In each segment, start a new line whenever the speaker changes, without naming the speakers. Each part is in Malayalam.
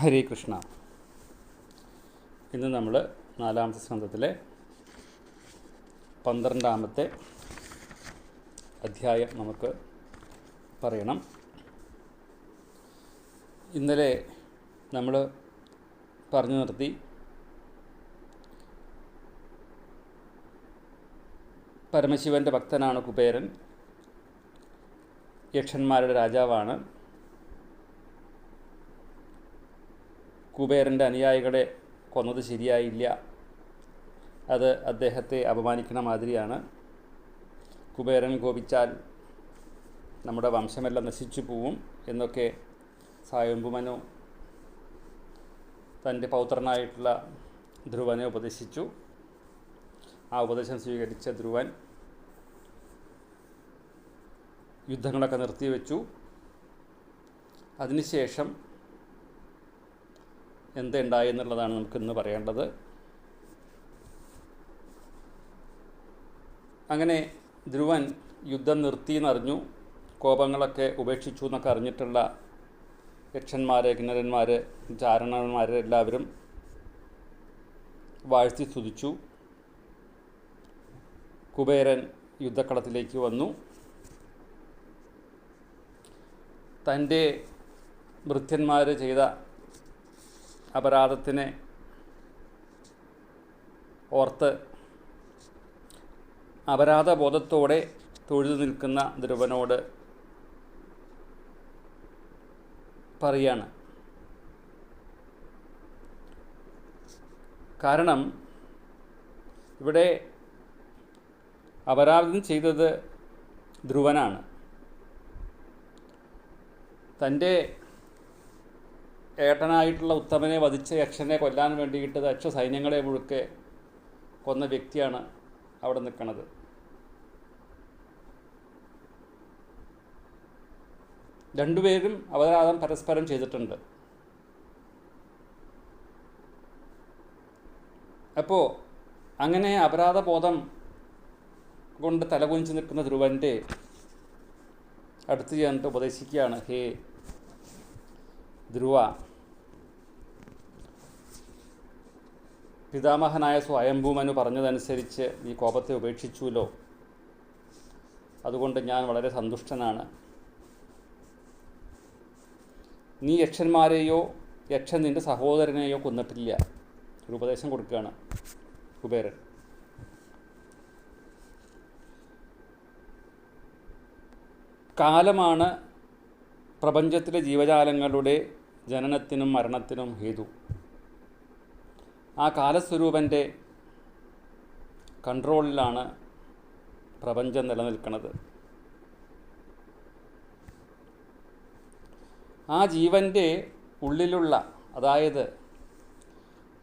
ഹരേ കൃഷ്ണ. ഇന്ന് നമ്മൾ നാലാമത്തെ സ്കന്ധത്തിലെ പന്ത്രണ്ടാമത്തെ അധ്യായം നമുക്ക് പറയണം. ഇന്നലെ നമ്മൾ പറഞ്ഞു നിർത്തി പരമശിവന്റെ ഭക്തനാണ് കുബേരൻ. യക്ഷന്മാരുടെ രാജാവാണ്. കുബേരന്റെ അനുയായികളെ കൊന്നത് ശരിയായില്ല. അത് അദ്ദേഹത്തെ അപമാനിക്കുന്ന മാതിരിയാണ്. കുബേരൻ കോപിച്ചാൽ നമ്മുടെ വംശമെല്ലാം നശിച്ചു പോവും എന്നൊക്കെ സായംബുമനു തന്റെ പൗത്രനായിട്ടുള്ള ധ്രുവനെ ഉപദേശിച്ചു. ആ ഉപദേശം സ്വീകരിച്ച ധ്രുവൻ യുദ്ധങ്ങളൊക്കെ നിർത്തിവെച്ചു. അതിനുശേഷം എന്തുണ്ടായി എന്നുള്ളതാണ് നമുക്കിന്ന് പറയേണ്ടത്. അങ്ങനെ ധ്രുവൻ യുദ്ധം നിർത്തിയെന്നറിഞ്ഞു. കോപങ്ങളൊക്കെ ഉപേക്ഷിച്ചു എന്നൊക്കെ അറിഞ്ഞിട്ടുള്ള യക്ഷന്മാർ കിന്നരന്മാർ ചാരണന്മാർ എല്ലാവരും വാഴ്ത്തി സ്തുതിച്ചു. കുബേരൻ യുദ്ധക്കളത്തിലേക്ക് വന്നു. തന്റെ ഭൃത്യന്മാർ ചെയ്ത അപരാധത്തിനെ ഓർത്ത് അപരാധബോധത്തോടെ തൊഴുതു നിൽക്കുന്ന ധ്രുവനോട് പറയാണ്. കാരണം ഇവിടെ അപരാധം ചെയ്തത് ധ്രുവനാണ്. തന്റെ ഏട്ടനായിട്ടുള്ള ഉത്തമനെ വധിച്ച യക്ഷനെ കൊല്ലാൻ വേണ്ടിയിട്ട് ദക്ഷ സൈന്യങ്ങളെ മുഴുക്കെ കൊന്ന വ്യക്തിയാണ് അവിടെ നിൽക്കുന്നത് രണ്ടുപേരും അപരാധം പരസ്പരം ചെയ്തിട്ടുണ്ട്. അപ്പോൾ അങ്ങനെ അപരാധബോധം കൊണ്ട് തലകുനിച്ച് നിൽക്കുന്ന ധ്രുവന്റെ അടുത്ത് ചെന്നിട്ട് ഉപദേശിക്കുകയാണ് ഹേ ധ്രുവ പിതാമഹനായ സ്വയംഭൂമനു പറഞ്ഞതനുസരിച്ച് ഈ കോപത്തെ ഉപേക്ഷിച്ചുവല്ലോ. അതുകൊണ്ട് ഞാൻ വളരെ സന്തുഷ്ടനാണ്. നീ യക്ഷന്മാരെയോ യക്ഷൻ നിന്റെ സഹോദരനെയോ കൊന്നിട്ടില്ല. ഒരു ഉപദേശം കൊടുക്കുകയാണ് കുബേരൻ. കാലമാണ് പ്രപഞ്ചത്തിലെ ജീവജാലങ്ങളുടെ ജനനത്തിനും മരണത്തിനും ഹേതു. ആ കാലസ്വരൂപന്റെ കൺട്രോളിലാണ് പ്രപഞ്ചം നിലനിൽക്കുന്നത് ആ ജീവന്റെ ഉള്ളിലുള്ള അതായത്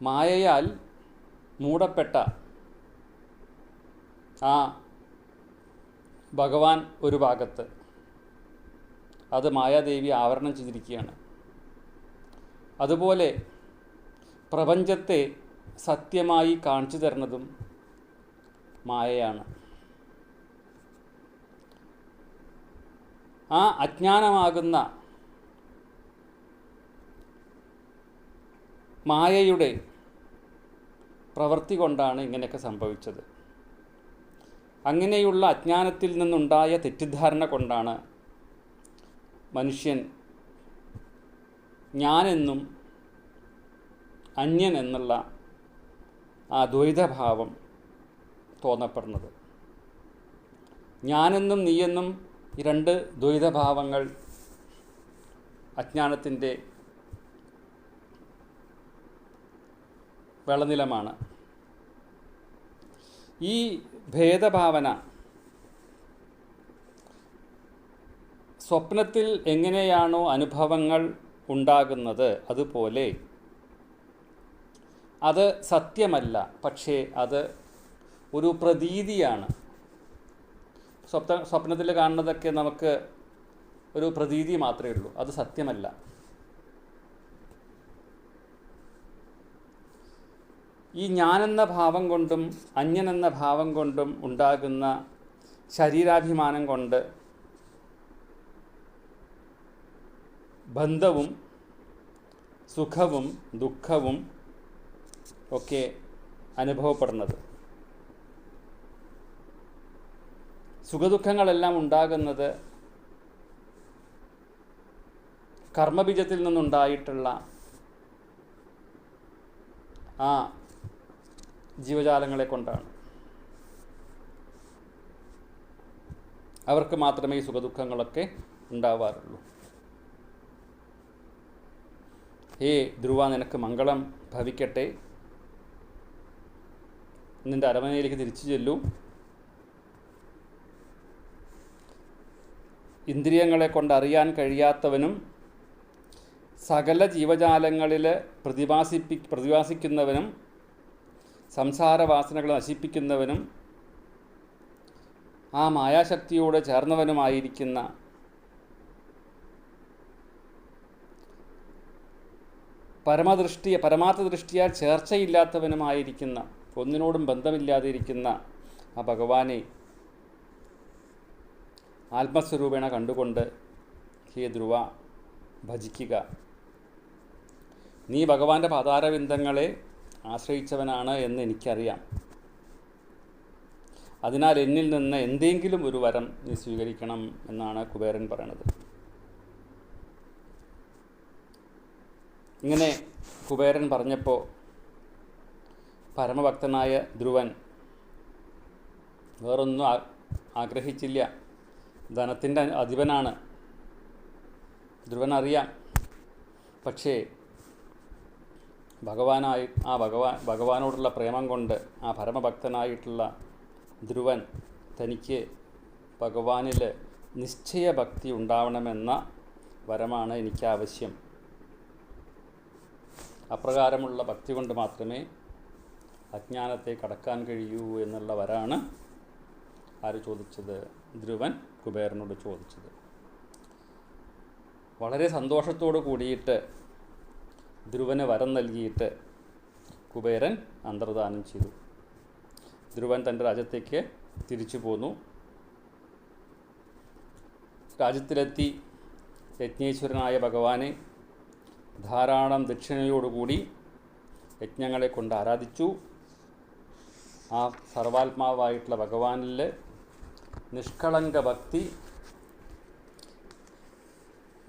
മായയാൽ മൂടപ്പെട്ട ആ ഭഗവാൻ ഒരു ഭാഗത്ത് അത് മായാദേവി ആവരണം ചെയ്തിരിക്കുകയാണ്. അതുപോലെ പ്രപഞ്ചത്തെ സത്യമായി കാണിച്ചു തരുന്നതും മായയാണ്. ആ അജ്ഞാനമാകുന്ന മായയുടെ പ്രവൃത്തി കൊണ്ടാണ് ഇങ്ങനെയൊക്കെ സംഭവിച്ചത്. അങ്ങനെയുള്ള അജ്ഞാനത്തിൽ നിന്നുണ്ടായ തെറ്റിദ്ധാരണ കൊണ്ടാണ് മനുഷ്യൻ ഞാനെന്നും അന്യൻ എന്നുള്ള ആ ദ്വൈതഭാവം തോന്നപ്പെടുന്നത്. ഞാനെന്നും നീയെന്നും ഈ രണ്ട് ദ്വൈതഭാവങ്ങൾ അജ്ഞാനത്തിന്റെ വെളനിലമാണ് ഈ ഭേദഭാവന സ്വപ്നത്തിൽ എങ്ങനെയാണോ അനുഭവങ്ങൾ ഉണ്ടാകുന്നത് അതുപോലെ അത് സത്യമല്ല പക്ഷേ അത് ഒരു പ്രതീതിയാണ്. സ്വപ്ന സ്വപ്നത്തിൽ കാണുന്നതൊക്കെ നമുക്ക് ഒരു പ്രതീതി മാത്രമേ ഉള്ളൂ. അത് സത്യമല്ല. ഈ ഞാനെന്ന ഭാവം കൊണ്ടും അന്യനെന്ന ഭാവം കൊണ്ടും ഉണ്ടാകുന്ന ശരീരാഭിമാനം കൊണ്ട് ബന്ധവും സുഖവും ദുഃഖവും ഒക്കെ അനുഭവപ്പെടുന്നത്. സുഖദുഃഖങ്ങളെല്ലാം ഉണ്ടാകുന്നത് കർമ്മബീജത്തിൽ നിന്നുണ്ടായിട്ടുള്ള ആ ജീവജാലങ്ങളെ കൊണ്ടാണ്. അവർക്ക് മാത്രമേ ഈ സുഖദുഃഖങ്ങളൊക്കെ ഉണ്ടാവാറുള്ളൂ. ഹേ ധ്രുവ നിനക്ക് മംഗളം ഭവിക്കട്ടെ. നിന്റെ അരമനയിലേക്ക് തിരിച്ചു ചെല്ലൂ. ഇന്ദ്രിയങ്ങളെ കൊണ്ട് അറിയാൻ കഴിയാത്തവനും സകല ജീവജാലങ്ങളിൽ പ്രതിഭാസിപ്പി പ്രതിഭാസിക്കുന്നവനും സംസാരവാസനകൾ നശിപ്പിക്കുന്നവനും ആ മായാശക്തിയോട് ചേർന്നവനുമായിരിക്കുന്ന പരമദൃഷ്ടി പരമാർത്ഥ ദൃഷ്ടിയാൽ ചേർച്ചയില്ലാത്തവനുമായിരിക്കുന്ന ഒന്നിനോടും ബന്ധമില്ലാതെ ഇരിക്കുന്ന ആ ഭഗവാനെ ആത്മസ്വരൂപേണ കണ്ടുകൊണ്ട് ഹേ ധ്രുവ ഭജിക്കുക. നീ ഭഗവാന്റെ പതാരബിന്ദങ്ങളെ ആശ്രയിച്ചവനാണ് എന്ന് എനിക്കറിയാം. അതിനാൽ എന്നിൽ നിന്ന് എന്തെങ്കിലും ഒരു വരം നീ സ്വീകരിക്കണം എന്നാണ് കുബേരൻ പറയണത്. ഇങ്ങനെ കുബേരൻ പറഞ്ഞപ്പോൾ പരമഭക്തനായ ധ്രുവൻ. വേറൊന്നും ആഗ്രഹിച്ചില്ല. ധനത്തിന്റെ അധിപനാണ്. ധ്രുവൻ അറിയാം പക്ഷേ ഭഗവാനായി ആ ഭഗവാൻ ഭഗവാനോടുള്ള പ്രേമം കൊണ്ട് ആ പരമഭക്തനായിട്ടുള്ള ധ്രുവൻ തനിക്ക് ഭഗവാനിൽ നിശ്ചയഭക്തി ഉണ്ടാവണമെന്ന വരമാണ് എനിക്ക് ആവശ്യം അപ്രകാരമുള്ള ഭക്തി കൊണ്ട് മാത്രമേ അജ്ഞാനത്തെ കടക്കാൻ കഴിയൂ എന്നുള്ളവരാണ് ആര് ചോദിച്ചത്? ധ്രുവൻ കുബേരനോട് ചോദിച്ചത്. വളരെ സന്തോഷത്തോടു കൂടിയിട്ട് ധ്രുവന് വരം നൽകിയിട്ട് കുബേരൻ അന്തർദാനം ചെയ്തു. ധ്രുവൻ തന്റെ രാജ്യത്തേക്ക് തിരിച്ചു പോന്നു. രാജ്യത്തിലെത്തി യജ്ഞേശ്വരനായ ഭഗവാനെ ധാരാളം ദക്ഷിണയോടുകൂടി യജ്ഞങ്ങളെ കൊണ്ട് ആരാധിച്ചു. ആ സർവാത്മാവായിട്ടുള്ള ഭഗവാനിൽ നിഷ്കളങ്ക ഭക്തി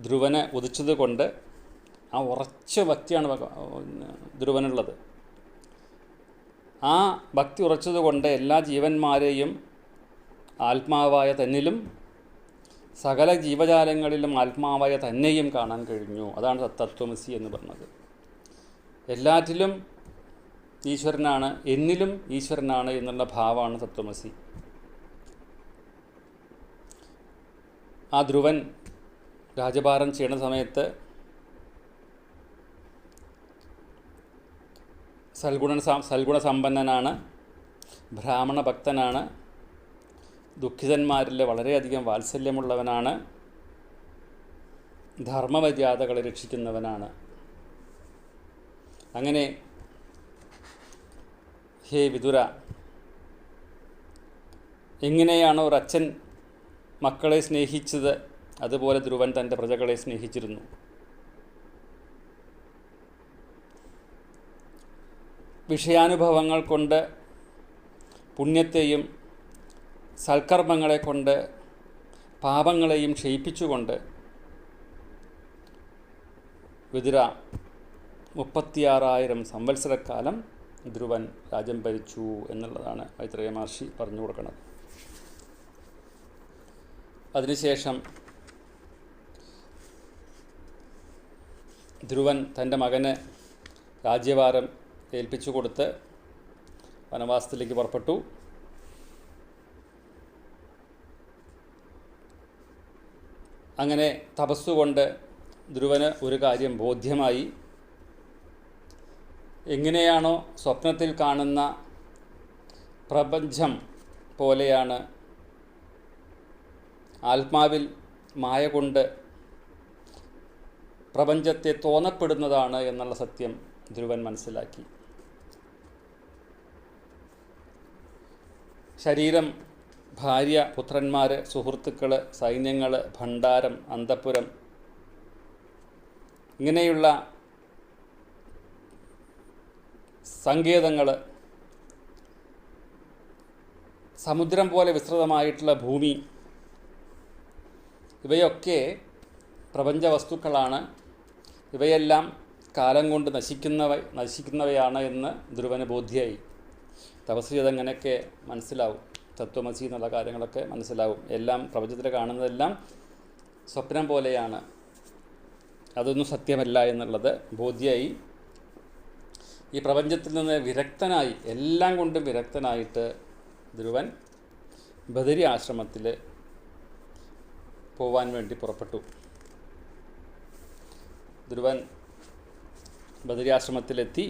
ധ്രുവനെ ഉദിച്ചത് കൊണ്ട് ആ ഉറച്ച ഭക്തിയാണ് ധ്രുവനുള്ളത്. ആ ഭക്തി ഉറച്ചതുകൊണ്ട് എല്ലാ ജീവന്മാരെയും ആത്മാവായ തന്നിലും സകല ജീവജാലങ്ങളിലും ആത്മാവായ തന്നെയും കാണാൻ കഴിഞ്ഞു. അതാണ് തത്വമസി എന്ന് പറഞ്ഞത്. എല്ലാറ്റിലും ഈശ്വരനാണ് എന്നിലും ഈശ്വരനാണ് എന്നുള്ള ഭാവമാണ് തത്വമസി ആ ധ്രുവൻ രാജഭാരം ചെയ്യുന്ന സമയത്ത് സൽഗുണ സൽഗുണസമ്പന്നനാണ് ബ്രാഹ്മണ ഭക്തനാണ് ദുഃഖിതന്മാരിൽ വളരെയധികം വാത്സല്യമുള്ളവനാണ് ധർമ്മമര്യാദകളെ രക്ഷിക്കുന്നവനാണ്. അങ്ങനെ ഹേ വിതുര എങ്ങനെയാണോ ഒരച്ഛൻ മക്കളെ സ്നേഹിച്ചത് അതുപോലെ ധ്രുവൻ തന്റെ പ്രജകളെ സ്നേഹിച്ചിരുന്നു. വിഷയാനുഭവങ്ങൾ കൊണ്ട് പുണ്യത്തെയും സൽക്കർമ്മങ്ങളെ കൊണ്ട് പാപങ്ങളെയും ക്ഷയിപ്പിച്ചുകൊണ്ട് വിതുര മുപ്പത്തിയാറായിരം സംവത്സരക്കാലം ധ്രുവൻ രാജ്യം ഭരിച്ചു എന്നുള്ളതാണ് മൈത്രേയ മഹർഷി പറഞ്ഞു കൊടുക്കുന്നത്. അതിനുശേഷം ധ്രുവൻ തന്റെ മകന് രാജ്യഭാരം ഏൽപ്പിച്ചു കൊടുത്ത് വനവാസത്തിലേക്ക് പുറപ്പെട്ടു. അങ്ങനെ തപസ്സുകൊണ്ട് ധ്രുവന് ഒരു കാര്യം ബോധ്യമായി. എങ്ങനെയാണോ സ്വപ്നത്തിൽ കാണുന്ന പ്രപഞ്ചം പോലെയാണ് ആത്മാവിൽ മായ കൊണ്ട് പ്രപഞ്ചത്തെ തോന്നപ്പെടുന്നതാണ് എന്നുള്ള സത്യം ധ്രുവൻ മനസ്സിലാക്കി. ശരീരം ഭാര്യ പുത്രന്മാർ സുഹൃത്തുക്കൾ സൈന്യങ്ങൾ ഭണ്ഡാരം അന്തപുരം ഇങ്ങനെയുള്ള സങ്കേതങ്ങൾ സമുദ്രം പോലെ വിസ്തൃതമായിട്ടുള്ള ഭൂമി. ഇവയൊക്കെ പ്രപഞ്ച വസ്തുക്കളാണ് ഇവയെല്ലാം കാലം കൊണ്ട് നശിക്കുന്നവ നശിക്കുന്നവയാണ് എന്ന് ധ്രുവന് ബോധ്യായി. തപസ് ചെയ്തങ്ങനെയൊക്കെ മനസ്സിലാവും. തത്വമസി എന്നുള്ള കാര്യങ്ങളൊക്കെ മനസ്സിലാവും. എല്ലാം പ്രപഞ്ചത്തിൽ കാണുന്നതെല്ലാം സ്വപ്നം പോലെയാണ്. അതൊന്നും സത്യമല്ല എന്നുള്ളത് ബോധ്യമായി ഈ പ്രപഞ്ചത്തിൽ നിന്ന് വിരക്തനായി എല്ലാം കൊണ്ടും വിരക്തനായിട്ട് ധ്രുവൻ ബദരി ആശ്രമത്തിൽ പോവാൻ വേണ്ടി പുറപ്പെട്ടു. ധ്രുവൻ ബദരി ആശ്രമത്തിലെത്തി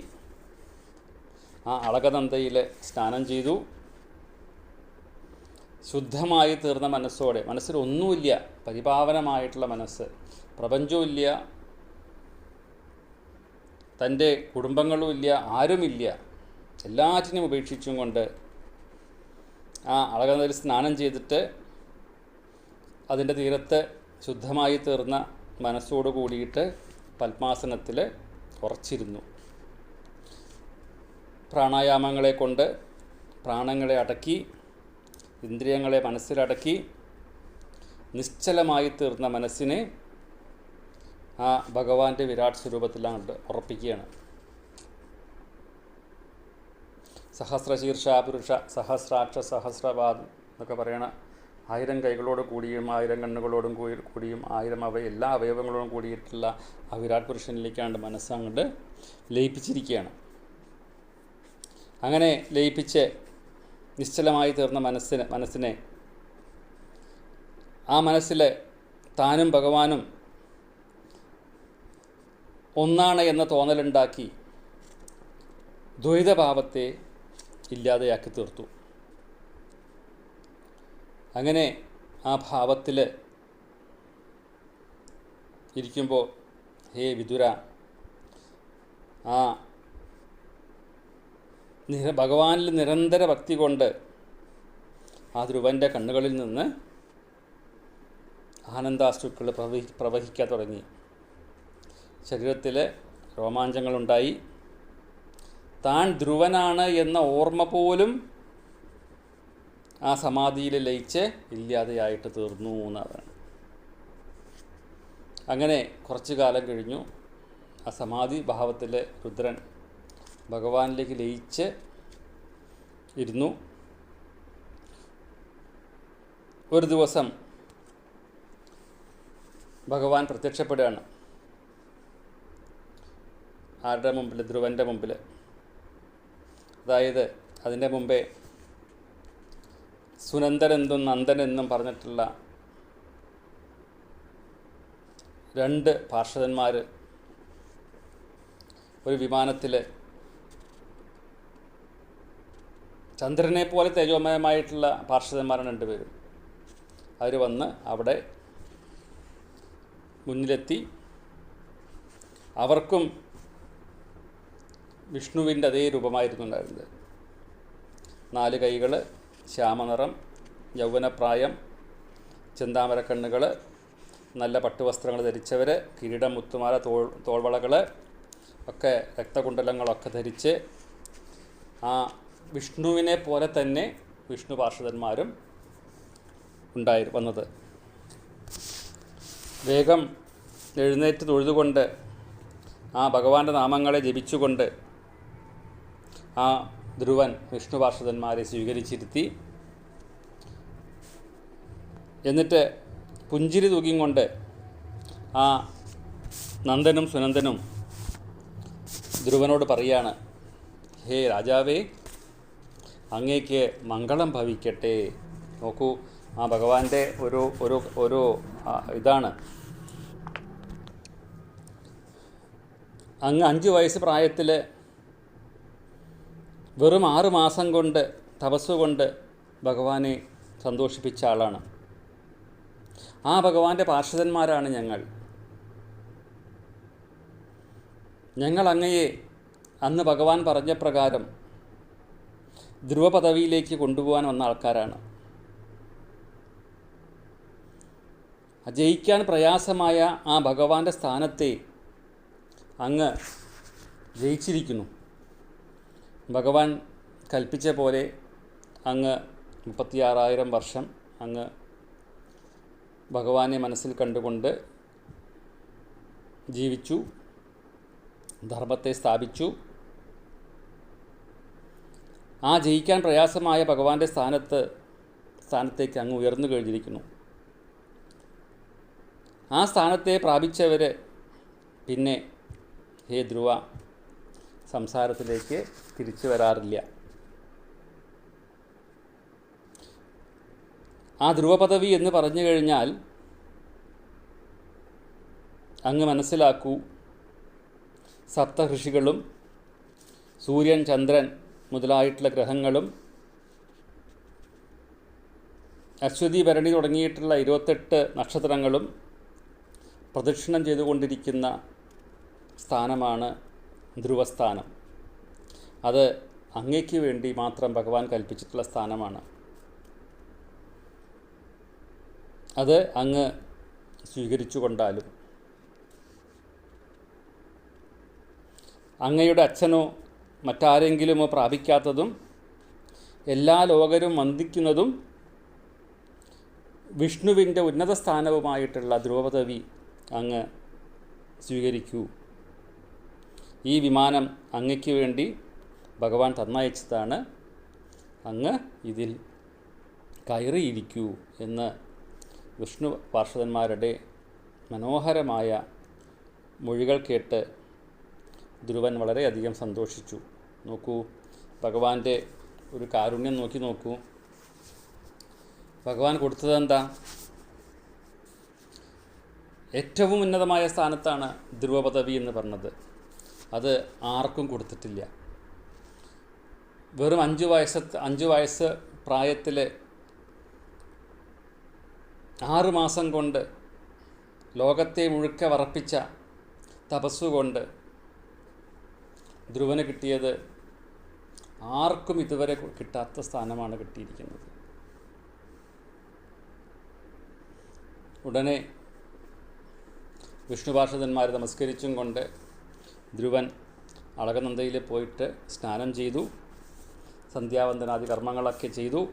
ആ അളകനന്ദയിൽ സ്നാനം ചെയ്തു. ശുദ്ധമായി തീർന്ന മനസ്സോടെ മനസ്സിൽ ഒന്നുമില്ല പരിപാവനമായിട്ടുള്ള മനസ്സ് പ്രപഞ്ചവുമില്ല തന്റെ കുടുംബങ്ങളുമില്ല ആരുമില്ല എല്ലാറ്റിനും ഉപേക്ഷിച്ചും കൊണ്ട് ആ അളകനദിയിൽ സ്നാനം ചെയ്തിട്ട് അതിന്റെ തീരത്ത് ശുദ്ധമായി തീർന്ന മനസ്സോട് കൂടിയിട്ട് പത്മാസനത്തിൽ ഉറച്ചിരുന്നു. പ്രാണായാമങ്ങളെ കൊണ്ട് പ്രാണങ്ങളെ അടക്കി ഇന്ദ്രിയങ്ങളെ മനസ്സിലടക്കി നിശ്ചലമായി തീർന്ന മനസ്സിനെ ആ ഭഗവാന്റെ വിരാട് സ്വരൂപത്തിലാണ്ട് ഉറപ്പിക്കുകയാണ് സഹസ്രശീർഷ പുരുഷ സഹസ്രാക്ഷ സഹസ്രവാദം എന്നൊക്കെ പറയണ ആയിരം കൈകളോട് കൂടിയും ആയിരം കണ്ണുകളോടും കൂടി കൂടിയും ആയിരം അവ എല്ലാ അവയവങ്ങളോടും കൂടിയിട്ടുള്ള ആ വിരാട് പുരുഷനിലേക്കാണ്ട് മനസ്സങ്ങോട്ട് ലയിപ്പിച്ചിരിക്കുകയാണ്. അങ്ങനെ ലയിപ്പിച്ച് നിശ്ചലമായി തീർന്ന മനസ്സിന് മനസ്സിനെ ആ മനസ്സിലെ താനും ഭഗവാനും ഒന്നാണ് എന്ന തോന്നലുണ്ടാക്കി ദ്വൈതഭാവത്തെ ഇല്ലാതെയാക്കി തീർത്തു. അങ്ങനെ ആ ഭാവത്തിൽ ഇരിക്കുമ്പോൾ ഹേ വിതുര ആ നിര ഭഗവാനിൽ നിരന്തര ഭക്തി കൊണ്ട് ആ ധ്രുവന്റെ കണ്ണുകളിൽ നിന്ന് ആനന്ദാശ്രുക്കൾ പ്രവഹി പ്രവഹിക്കാൻ തുടങ്ങി. ശരീരത്തിൽ രോമാഞ്ചങ്ങളുണ്ടായി. താൻ ധ്രുവനാണ് എന്ന ഓർമ്മ പോലും ആ സമാധിയിൽ ലയിച്ച് ഇല്ലാതെയായിട്ട് തീർന്നു എന്നതാണ് അങ്ങനെ കുറച്ചു കാലം കഴിഞ്ഞു. ആ സമാധി ഭാവത്തിലെ രുദ്രൻ ഭഗവാനിലേക്ക് ലയിച്ച് ഇരുന്നു. ഒരു ദിവസം ഭഗവാൻ പ്രത്യക്ഷപ്പെടുകയാണ്. ആരുടെ മുമ്പിൽ ധ്രുവന്റെ മുമ്പിൽ അതായത് അതിന്റെ മുമ്പേ സുനന്ദനെന്നും നന്ദനെന്നും പറഞ്ഞിട്ടുള്ള രണ്ട് പാർഷദന്മാർ ഒരു വിമാനത്തിൽ ചന്ദ്രനെ പോലെ തേജോമയമായിട്ടുള്ള പാർഷദന്മാരാണ് രണ്ടുപേരും അവർ വന്ന് അവിടെ മുന്നിലെത്തി. അവർക്കും വിഷ്ണുവിന്റെ അതേ രൂപമായിരുന്നു ഉണ്ടായിരുന്നത് നാല് കൈകൾ ശ്യാമനിറം യൗവനപ്രായം ചെന്താമര കണ്ണുകൾ നല്ല പട്ടുവസ്ത്രങ്ങൾ ധരിച്ചവർ കിരീടം മുത്തുമാല തോൾ തോൾവളകൾ ഒക്കെ രക്തകുണ്ടലങ്ങളൊക്കെ ധരിച്ച് ആ വിഷ്ണുവിനെ പോലെ തന്നെ വിഷ്ണു പാർഷദന്മാരും ഉണ്ടായി വന്നത്. വേഗം എഴുന്നേറ്റ് തൊഴുതുകൊണ്ട് ആ ഭഗവാന്റെ നാമങ്ങളെ ജപിച്ചുകൊണ്ട് ആ ധ്രുവൻ വിഷ്ണു പാർഷദന്മാരെ സ്വീകരിച്ചിരുത്തി. എന്നിട്ട് പുഞ്ചിരി തൂക്കിയും കൊണ്ട് ആ നന്ദനും സുനന്ദനും ധ്രുവനോട് പറയാണ് ഹേ രാജാവേ അങ്ങേക്ക് മംഗളം ഭവിക്കട്ടെ. നോക്കൂ ആ ഭഗവാന്റെ ഒരു ഒരു ഒരു ഇതാണ്. അങ്ങ് അഞ്ച് വയസ്സ് പ്രായത്തിൽ വെറും ആറ് മാസം കൊണ്ട് തപസ്സുകൊണ്ട് ഭഗവാനെ സന്തോഷിപ്പിച്ച ആളാണ്. ആ ഭഗവാന്റെ പാർശ്വതന്മാരാണ് ഞങ്ങൾ. ഞങ്ങൾ അങ്ങയെ അന്ന് ഭഗവാൻ പറഞ്ഞ പ്രകാരം ധ്രുവപദവിയിലേക്ക് കൊണ്ടുപോകാൻ വന്ന ആൾക്കാരാണ്. ജയിക്കാൻ പ്രയാസമായ ആ ഭഗവാന്റെ സ്ഥാനത്തെ അങ്ങ് ജയിച്ചിരിക്കുന്നു. ഭഗവാൻ കൽപ്പിച്ച പോലെ അങ്ങ് മുപ്പത്തിയാറായിരം വർഷം അങ്ങ് ഭഗവാനെ മനസ്സിൽ കണ്ടുകൊണ്ട് ജീവിച്ചു ധർമ്മത്തെ സ്ഥാപിച്ചു. ആ ജയിക്കാൻ പ്രയാസമായ ഭഗവാന്റെ സ്ഥാനത്ത് സ്ഥാനത്തേക്ക് അങ്ങ് ഉയർന്നു കഴിഞ്ഞിരിക്കുന്നു. ആ സ്ഥാനത്തെ പ്രാപിച്ചവർ പിന്നെ ഹേ ധ്രുവ സംസാരത്തിലേക്ക് തിരിച്ചു വരാറില്ല. ആ ധ്രുവപദവി എന്ന് പറഞ്ഞു കഴിഞ്ഞാൽ അങ്ങ് മനസ്സിലാക്കൂ സപ്തഋഷികളും സൂര്യൻ ചന്ദ്രൻ മുതലായിട്ടുള്ള ഗ്രഹങ്ങളും അശ്വതി ഭരണി തുടങ്ങിയിട്ടുള്ള ഇരുപത്തെട്ട് നക്ഷത്രങ്ങളും പ്രദക്ഷിണം ചെയ്തുകൊണ്ടിരിക്കുന്ന സ്ഥാനമാണ് ധ്രുവസ്ഥാനം. അത് അങ്ങയ്ക്ക് വേണ്ടി മാത്രം ഭഗവാൻ കൽപ്പിച്ചിട്ടുള്ള സ്ഥാനമാണ്. അത് അങ്ങ് സ്വീകരിച്ചുകൊണ്ടാലും അങ്ങയുടെ അച്ഛനോ മറ്റാരെങ്കിലുമോ പ്രാപിക്കാത്തതും എല്ലാ ലോകരും വന്ദിക്കുന്നതും വിഷ്ണുവിന്റെ ഉന്നത സ്ഥാനവുമായിട്ടുള്ള ധ്രുവപദവി അങ്ങ് സ്വീകരിക്കൂ. ഈ വിമാനം അങ്ങയ്ക്ക് വേണ്ടി ഭഗവാൻ തന്നയച്ചതാണ്. അങ്ങ് ഇതിൽ കയറിയിരിക്കൂ എന്ന് വിഷ്ണു പാർഷദന്മാരുടെ മനോഹരമായ മൊഴികൾ കേട്ട് ധ്രുവൻ വളരെയധികം സന്തോഷിച്ചു. നോക്കൂ ഭഗവാന്റെ ഒരു കാരുണ്യം നോക്കി നോക്കൂ. ഭഗവാൻ കൊടുത്തത് എന്താ? ഏറ്റവും ഉന്നതമായ സ്ഥാനത്താണ് ധ്രുവപദവി എന്ന് പറഞ്ഞത്. അത് ആർക്കും കൊടുത്തിട്ടില്ല. വെറും അഞ്ച് വയസ്സ് അഞ്ച് വയസ്സ് പ്രായത്തിൽ ആറ് മാസം കൊണ്ട് ലോകത്തെ മുഴുക്കെ വറപ്പിച്ച തപസ്സുകൊണ്ട് ധ്രുവന് കിട്ടിയത് ആർക്കും ഇതുവരെ കിട്ടാത്ത സ്ഥാനമാണ് കിട്ടിയിരിക്കുന്നത്. ഉടനെ വിഷ്ണുപാർഷദന്മാർ നമസ്കരിച്ചും കൊണ്ട് ധ്രുവൻ അളകനന്ദയിൽ പോയിട്ട് സ്നാനം ചെയ്തു സന്ധ്യാവന്ദനാദി കർമ്മങ്ങളൊക്കെ ചെയ്തു.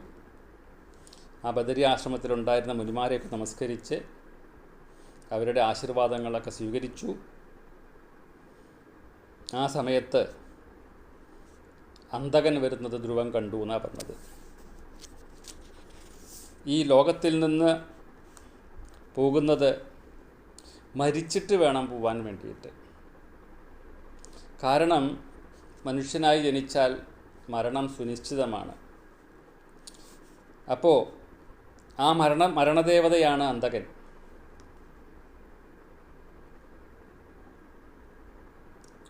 ആ ബദരി ആശ്രമത്തിലുണ്ടായിരുന്ന മുനിമാരെയൊക്കെ നമസ്കരിച്ച് അവരുടെ ആശീർവാദങ്ങളൊക്കെ സ്വീകരിച്ചു. ആ സമയത്ത് അന്തകൻ വരുന്നത് ധ്രുവൻ കണ്ടു എന്നാണ് പറഞ്ഞത്. ഈ ലോകത്തിൽ നിന്ന് പോകുന്നത് മരിച്ചിട്ട് വേണം പോവാൻ വേണ്ടിയിട്ട്. കാരണം മനുഷ്യനായി ജനിച്ചാൽ മരണം സുനിശ്ചിതമാണ്. അപ്പോൾ ആ മരണ മരണദേവതയാണ് അന്തകൻ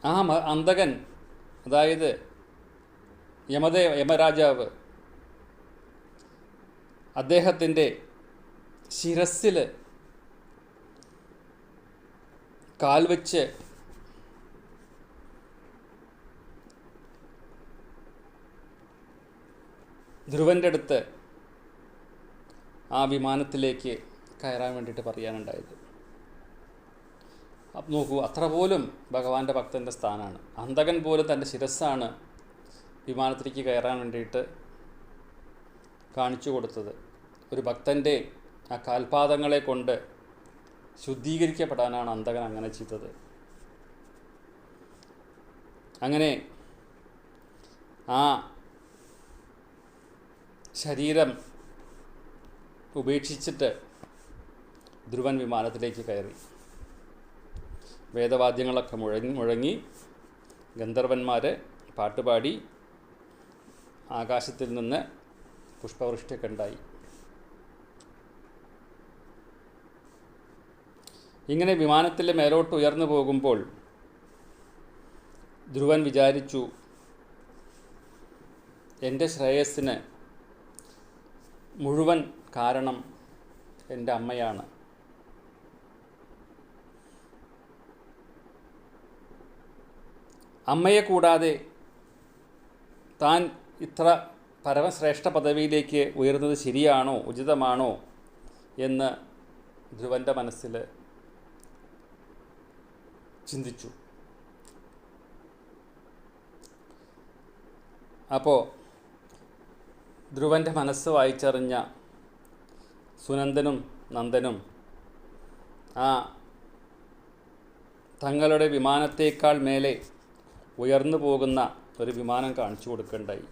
ആ അന്തകൻ അതായത് യമദേവ യമരാജാവ് അദ്ദേഹത്തിന്റെ ശിരസ്സിൽ കാൽ ധ്രുവന്റെ അടുത്ത് ആ വിമാനത്തിലേക്ക് കയറാൻ വേണ്ടിയിട്ട് പറയാനുണ്ടായത്. നോക്കൂ അത്ര പോലും ഭഗവാന്റെ ഭക്തന്റെ സ്ഥാനമാണ് അന്തകൻ പോലും തന്റെ ശിരസ്സാണ് വിമാനത്തിലേക്ക് കയറാൻ വേണ്ടിയിട്ട് കാണിച്ചു കൊടുത്തത്. ഒരു ഭക്തന്റെ ആ കാൽപാദങ്ങളെ കൊണ്ട് ശുദ്ധീകരിക്കപ്പെടാനാണ് അന്തകൻ അങ്ങനെ ചെയ്തത്. അങ്ങനെ ആ ശരീരം ഉപേക്ഷിച്ചിട്ട് ധ്രുവൻ വിമാനത്തിലേക്ക് കയറി. വേദവാദ്യങ്ങളൊക്കെ മുഴങ്ങി മുഴങ്ങി ഗന്ധർവന്മാർ പാട്ടുപാടി ആകാശത്തിൽ നിന്ന് പുഷ്പവൃഷ്ടിയൊക്കെ ഉണ്ടായി. ഇങ്ങനെ വിമാനത്തിൽ മേലോട്ട് ഉയർന്നു പോകുമ്പോൾ ധ്രുവൻ വിചാരിച്ചു എന്റെ ശ്രേയസ്സിന് മുഴുവൻ കാരണം എന്റെ അമ്മയാണ്. അമ്മയെ കൂടാതെ താൻ ഇത്ര പരമശ്രേഷ്ഠ പദവിയിലേക്ക് ഉയർന്നത് ശരിയാണോ ഉചിതമാണോ എന്ന് ധ്രുവന്റെ മനസ്സിൽ ചിന്തിച്ചു. അപ്പോൾ ധ്രുവന്റെ മനസ്സ് വായിച്ചറിഞ്ഞ സുനന്ദനും നന്ദനും ആ തങ്ങളുടെ വിമാനത്തേക്കാൾ മേലെ ഉയർന്നു പോകുന്ന ഒരു വിമാനം കാണിച്ചു കൊടുക്കണ്ടായി.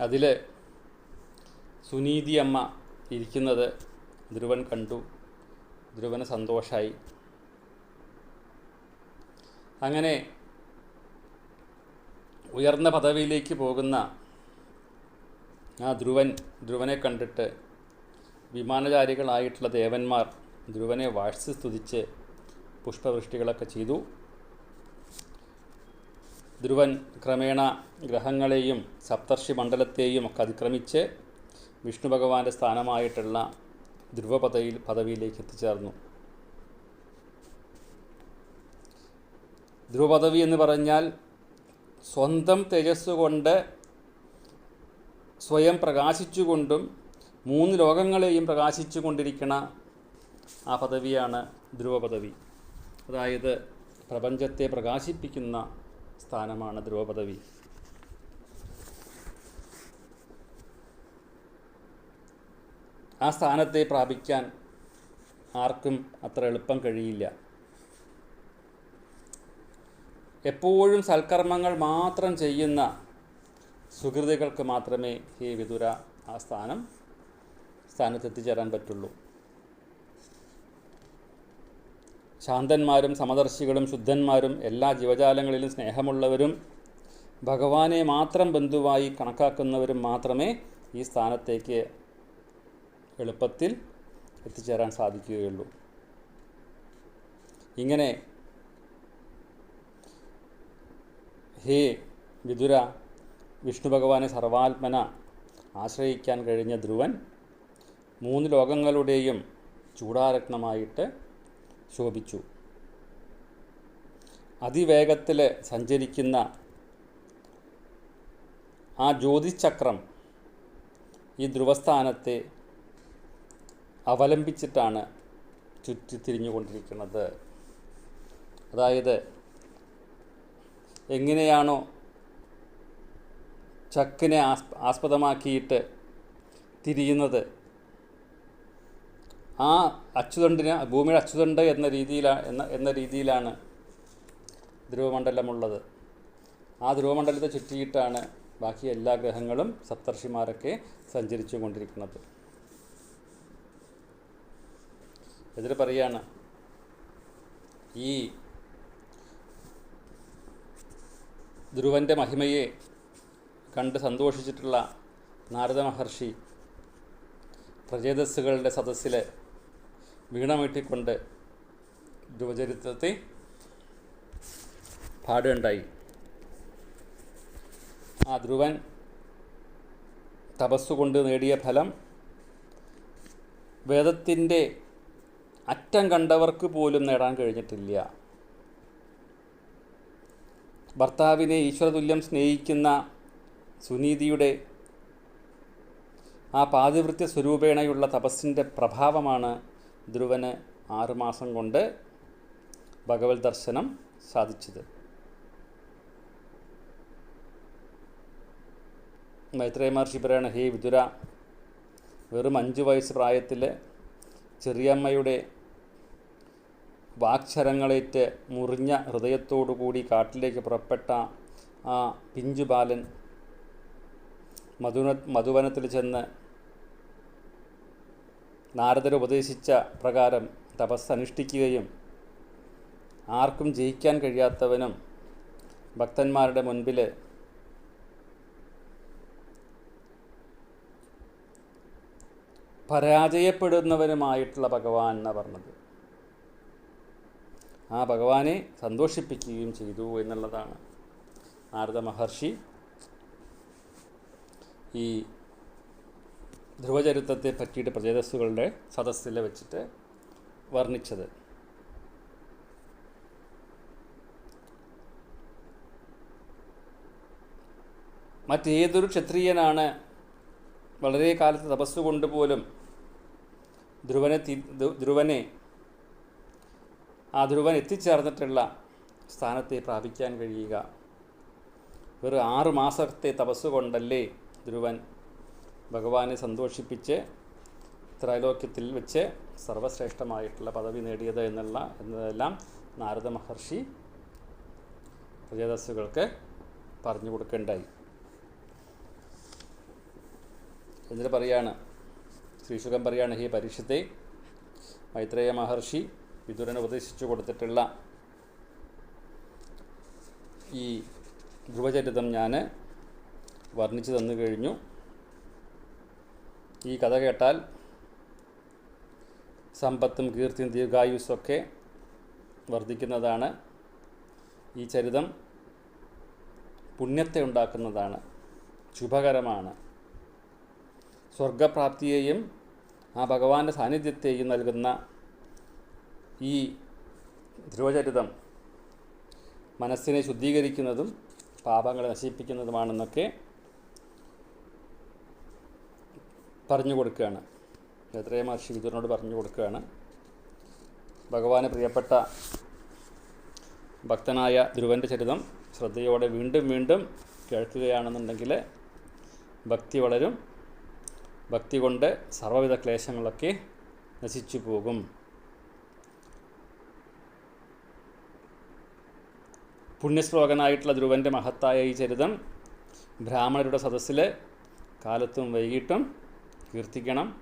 അതിൽ സുനീതി അമ്മ ഇരിക്കുന്നത് ധ്രുവൻ കണ്ടു. ധ്രുവന് സന്തോഷമായി അങ്ങനെ ഉയർന്ന പദവിയിലേക്ക് പോകുന്ന ആ ധ്രുവൻ ധ്രുവനെ കണ്ടിട്ട് വിമാനചാരികളായിട്ടുള്ള ദേവന്മാർ ധ്രുവനെ വാഴ്ച സ്തുതിച്ച് പുഷ്പവൃഷ്ടികളൊക്കെ ചെയ്തു. ധ്രുവൻ ക്രമേണ ഗ്രഹങ്ങളെയും സപ്തർഷി മണ്ഡലത്തെയും ഒക്കെ അതിക്രമിച്ച് വിഷ്ണു ഭഗവാന്റെ സ്ഥാനമായിട്ടുള്ള ധ്രുവപദയിൽ പദവിയിലേക്ക് എത്തിച്ചേർന്നു. ധ്രുവപദവി എന്ന് പറഞ്ഞാൽ സ്വന്തം തേജസ് കൊണ്ട് സ്വയം പ്രകാശിച്ചുകൊണ്ടും മൂന്ന് ലോകങ്ങളെയും പ്രകാശിച്ചു കൊണ്ടിരിക്കുന്ന ആ പദവിയാണ് ധ്രുവപദവി. അതായത് പ്രപഞ്ചത്തെ പ്രകാശിപ്പിക്കുന്ന സ്ഥാനമാണ് ധ്രുവപദവി. ആ സ്ഥാനത്തെ പ്രാപിക്കാൻ ആർക്കും അത്ര എളുപ്പം കഴിയില്ല. എപ്പോഴും സൽക്കർമ്മങ്ങൾ മാത്രം ചെയ്യുന്ന സുഹൃതികൾക്ക് മാത്രമേ ഈ വിതുര ആ സ്ഥാനം സ്ഥാനത്തെത്തിച്ചേരാൻ പറ്റുള്ളൂ. ശാന്തന്മാരും സമദർശികളും ശുദ്ധന്മാരും എല്ലാ ജീവജാലങ്ങളിലും സ്നേഹമുള്ളവരും ഭഗവാനെ മാത്രം ബന്ധുവായി കണക്കാക്കുന്നവരും മാത്രമേ ഈ സ്ഥാനത്തേക്ക് എളുപ്പത്തിൽ എത്തിച്ചേരാൻ സാധിക്കുകയുള്ളൂ. ഇങ്ങനെ ഹേ വിതുര വിഷ്ണു ഭഗവാനെ സർവാത്മന ആശ്രയിക്കാൻ കഴിഞ്ഞ ധ്രുവൻ മൂന്ന് ലോകങ്ങളുടെയും ചൂടാരത്നമായിട്ട് ശോഭിച്ചു. അതിവേഗത്തിൽ സഞ്ചരിക്കുന്ന ആ ജ്യോതിചക്രം ഈ ധ്രുവസ്ഥാനത്തെ അവലംബിച്ചിട്ടാണ് ചുറ്റിത്തിരിഞ്ഞുകൊണ്ടിരിക്കുന്നത് അതായത് എങ്ങനെയാണോ ചക്കിനെ ആസ് ആസ്പദമാക്കിയിട്ട് തിരിയുന്നത്. ആ അച്ചുതണ്ടിന് ഭൂമിയുടെ അച്ചുതണ്ട് എന്ന രീതിയിലാണ് എന്ന എന്ന രീതിയിലാണ് ധ്രുവമണ്ഡലമുള്ളത്. ആ ധ്രുവമണ്ഡലത്തെ ചുറ്റിയിട്ടാണ് ബാക്കി എല്ലാ ഗ്രഹങ്ങളും സപ്തർഷിമാരൊക്കെ സഞ്ചരിച്ചു കൊണ്ടിരിക്കുന്നത് ഇതിൽ പറയാണ് ഈ ധ്രുവന്റെ മഹിമയെ കണ്ട് സന്തോഷിച്ചിട്ടുള്ള നാരദ മഹർഷി പ്രചേതസ്സുകളുടെ സദസ്സിൽ വീണമീട്ടിക്കൊണ്ട് ധ്രുവചരിത്രത്തെ പാടുകയുണ്ടായി. ആ ധ്രുവൻ തപസ്സുകൊണ്ട് നേടിയ ഫലം വേദത്തിന്റെ അറ്റം കണ്ടവർക്ക് പോലും നേടാൻ കഴിഞ്ഞിട്ടില്ല. ഭർത്താവിനെ ഈശ്വരതുല്യം സ്നേഹിക്കുന്ന സുനീതിയുടെ ആ പാതിവൃത്യ സ്വരൂപേണയുള്ള തപസ്സിന്റെ പ്രഭാവമാണ് ധ്രുവന് ആറുമാസം കൊണ്ട് ഭഗവത് ദർശനം സാധിച്ചത്. മൈത്രേയ മഹർഷി പറയാണ് ഹേ വിതുര വെറും അഞ്ച് വയസ്സ് പ്രായത്തിൽ ചെറിയമ്മയുടെ വാക്ചരങ്ങളേറ്റ് മുറിഞ്ഞ ഹൃദയത്തോടുകൂടി കാട്ടിലേക്ക് പുറപ്പെട്ട ആ പിഞ്ചു ബാലൻ മധുന മധുവനത്തിൽ ചെന്ന് നാരദർ ഉപദേശിച്ച പ്രകാരം തപസ് അനുഷ്ഠിക്കുകയും ആർക്കും ജയിക്കാൻ കഴിയാത്തവനും ഭക്തന്മാരുടെ മുൻപിൽ പരാജയപ്പെടുന്നവനുമായിട്ടുള്ള ഭഗവാൻ എന്നാണ് പറഞ്ഞത്. ആ ഭഗവാനെ സന്തോഷിപ്പിക്കുകയും ചെയ്തു എന്നുള്ളതാണ് നാരദ മഹർഷി ഈ ധ്രുവചരിത്രത്തെ പറ്റിയിട്ട് പ്രചേതസ്സുകളുടെ സദസ്സിൽ വെച്ചിട്ട് വർണിച്ചത്. മറ്റേതൊരു ക്ഷത്രിയനാണ് വളരെ കാലത്ത് തപസ്സുകൊണ്ട് പോലും ധ്രുവനെ ധ്രുവനെ ആ ധ്രുവൻ എത്തിച്ചേർന്നിട്ടുള്ള സ്ഥാനത്തെ പ്രാപിക്കാൻ കഴിയുക. വെറും ആറ് മാസത്തെ തപസ് കൊണ്ടല്ലേ ധ്രുവൻ ഭഗവാനെ സന്തോഷിപ്പിച്ച് ത്രൈലോക്യത്തിൽ വെച്ച് സർവശ്രേഷ്ഠമായിട്ടുള്ള പദവി നേടിയത് എന്നുള്ള എന്നതെല്ലാം നാരദ മഹർഷി പ്രജേതസ്സുകൾക്ക് പറഞ്ഞു കൊടുക്കേണ്ടായി. എന്നിട്ട് പറയാണ് ശ്രീശുഖം പറയാണ് ഈ പരീക്ഷത്തെ മൈത്രേയ മഹർഷി വിതുരന് ഉപദേശിച്ചു കൊടുത്തിട്ടുള്ള ഈ ധ്രുവചരിതം ഞാൻ വർണിച്ചു തന്നു കഴിഞ്ഞു. ഈ കഥ കേട്ടാൽ സമ്പത്തും കീർത്തിയും ദീർഘായുസ്സൊക്കെ വർദ്ധിക്കുന്നതാണ് ഈ ചരിതം പുണ്യത്തെ ഉണ്ടാക്കുന്നതാണ്. ശുഭകരമാണ്. സ്വർഗപ്രാപ്തിയെയും ആ ഭഗവാന്റെ സാന്നിധ്യത്തെയും നൽകുന്ന ഈ ധ്രുവചരിതം മനസ്സിനെ ശുദ്ധീകരിക്കുന്നതും പാപങ്ങളെ നശിപ്പിക്കുന്നതുമാണെന്നൊക്കെ പറഞ്ഞു കൊടുക്കുകയാണ്. എത്രയും മഹർഷി വിതുരനോട് പറഞ്ഞു കൊടുക്കുകയാണ്. ഭഗവാന് പ്രിയപ്പെട്ട ഭക്തനായ ധ്രുവന്റെ ചരിതം ശ്രദ്ധയോടെ വീണ്ടും വീണ്ടും കേൾക്കുകയാണെന്നുണ്ടെങ്കിൽ ഭക്തി വളരും. ഭക്തി കൊണ്ട് സർവവിധ ക്ലേശങ്ങളൊക്കെ നശിച്ചു പോകും. പുണ്യശ്ലോകനായിട്ടുള്ള ധ്രുവന്റെ മഹത്തായ ഈ ചരിതം ബ്രാഹ്മണരുടെ സദസ്സിൽ കാലത്തും വൈകിട്ടും കീർത്തിക്കണം.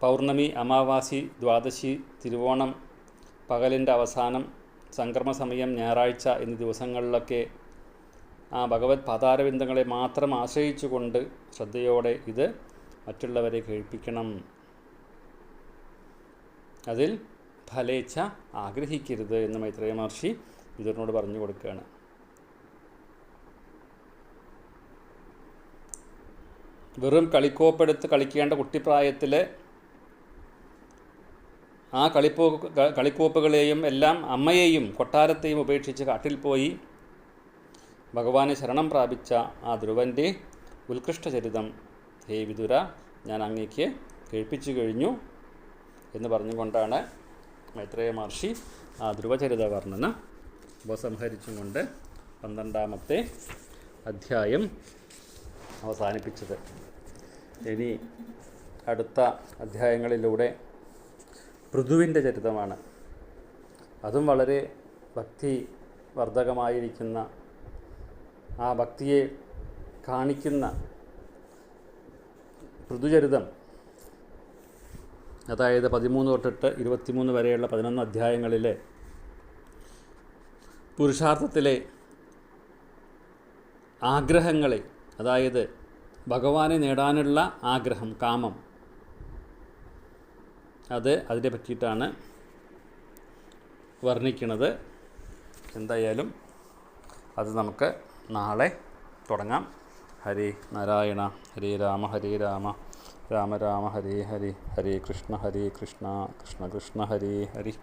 പൗർണമി അമാവാസി ദ്വാദശി തിരുവോണം പകലിന്റെ അവസാനം സംക്രമ സമയം ഞായറാഴ്ച എന്നീ ദിവസങ്ങളിലൊക്കെ ആ ഭഗവത് പാതാരബിന്ദങ്ങളെ മാത്രം ആശ്രയിച്ചുകൊണ്ട് ശ്രദ്ധയോടെ ഇത് മറ്റുള്ളവരെ കേൾപ്പിക്കണം. അതിൽ ഫലേച്ഛ ആഗ്രഹിക്കരുത് എന്ന് മൈത്രേയ മഹർഷി വിതുരനോട് പറഞ്ഞു കൊടുക്കുകയാണ്. വെറും കളിക്കോപ്പെടുത്ത് കളിക്കേണ്ട കുട്ടിപ്രായത്തിൽ ആ കളിപ്പോ കളിക്കോപ്പുകളെയും എല്ലാം അമ്മയെയും കൊട്ടാരത്തെയും ഉപേക്ഷിച്ച് കാട്ടിൽ പോയി ഭഗവാനെ ശരണം പ്രാപിച്ച ആ ധ്രുവന്റെ ഉത്കൃഷ്ടചരിതം ഹേ വിതുര ഞാൻ അങ്ങേക്ക് കേൾപ്പിച്ചു കഴിഞ്ഞു എന്ന് പറഞ്ഞുകൊണ്ടാണ് മൈത്രേയ മഹർഷി ആ ധ്രുവചരിത വർണന ഉപസംഹരിച്ചുകൊണ്ട് പന്ത്രണ്ടാമത്തെ അധ്യായം അവസാനിപ്പിച്ചത്. ഇനി അടുത്ത അധ്യായങ്ങളിലൂടെ പൃഥുവിന്റെ ചരിതമാണ് അതും വളരെ ഭക്തി വർദ്ധകമായിരിക്കുന്ന ആ ഭക്തിയെ കാണിക്കുന്ന പൃഥുചരിതം അതായത് പതിമൂന്ന് തൊട്ടിട്ട് ഇരുപത്തിമൂന്ന് വരെയുള്ള പതിനൊന്ന് അധ്യായങ്ങളിലെ പുരുഷാർത്ഥത്തിലെ ആഗ്രഹങ്ങളെ അതായത് ഭഗവാനെ നേടാനുള്ള ആഗ്രഹം കാമം. അത് അതിനെ പറ്റിയിട്ടാണ് വർണിക്കുന്നത്. എന്തായാലും അത് നമുക്ക് നാളെ തുടങ്ങാം. ഹരി നാരായണ ഹരി രാമ ഹരി രാമ രാമ രാമ ഹരി ഹരി ഹരി കൃഷ്ണ ഹരി കൃഷ്ണ കൃഷ്ണ കൃഷ്ണ ഹരി ഹരി.